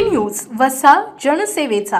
D news वसा जनसेवेचा.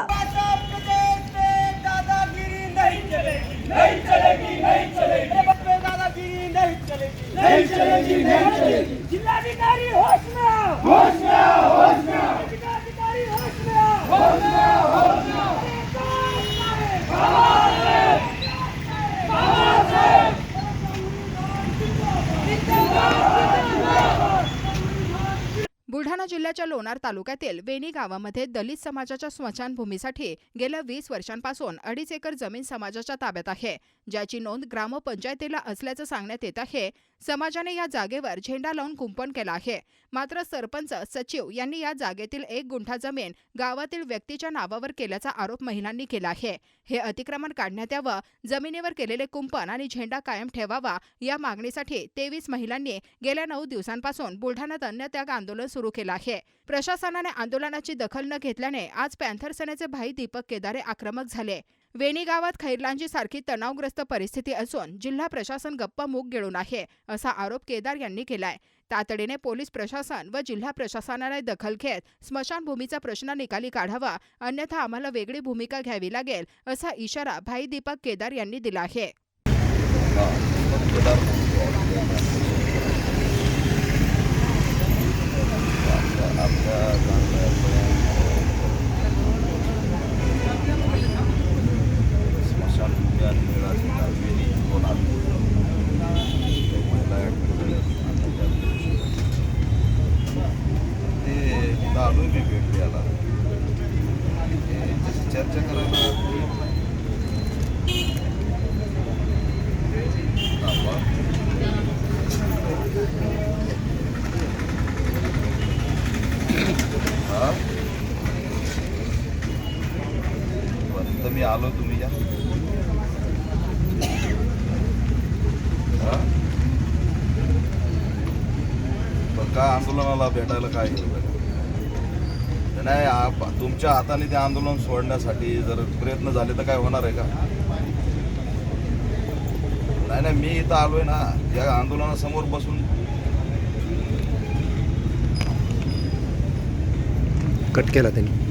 बुलढाणा जिल्ह्याच्या लोणार तालुक्यातील वेणी गावामध्ये दलित समाजाच्या स्मशानभूमीसाठी गेल्या वीस वर्षांपासून अडीच एकर जमीन समाजाच्या ताब्यात आहे. ज्याची नोंद ग्रामपंचायतीला असल्याचं सांगण्यात येत आहे. समाजाने या जागेवर झेंडा लावून कुंपण केलं आहे. मात्र सरपंच सचिव यांनी या जागेतील एक गुंठा जमीन गावातील व्यक्तीच्या नावावर केल्याचा आरोप महिलांनी केला आहे. हे अतिक्रमण काढण्यात यावं जमिनीवर केलेले कुंपण आणि झेंडा कायम ठेवावा या मागणीसाठी तेवीस महिलांनी गेल्या नऊ दिवसांपासून बुलढाण्यात अन्य त्याग आंदोलन सुरू केले आहे. प्रशासनाने आंदोलनाची दखल न घेतल्याने आज पॅन्थर सेनेचे भाई दीपक केदारे आक्रमक झाले. वेणी गावात खैरलांची सारखी तणावग्रस्त परिस्थिती असून जिल्हा प्रशासन गप्प मूग गिळून आहे असा आरोप केदार यांनी केलाय. तातडीने पोलीस प्रशासन व जिल्हा प्रशासनाने दखल घेत स्मशानभूमीचा प्रश्न निकाली काढावा अन्यथा आम्हाला वेगळी भूमिका घ्यावी लागेल असा इशारा भाई दीपक केदार यांनी दिला आहे स्मशानभूमी आणि निळाची वेणी होणार महिला ते इथं आलो मी भेट द्यायला ते याच्याशी चर्चा करायला बरं, तर मी आलो तुम्ही या. हा? काय आंदोलनाला भेटायला काय? घेऊन नाही आप- तुमच्या हाताने ते आंदोलन सोडण्यासाठी जर प्रयत्न झाले तर काय होणार आहे का? नाही नाही मी इथं आलोय ना या आंदोलनासमोर बसून. कट केला त्यांनी.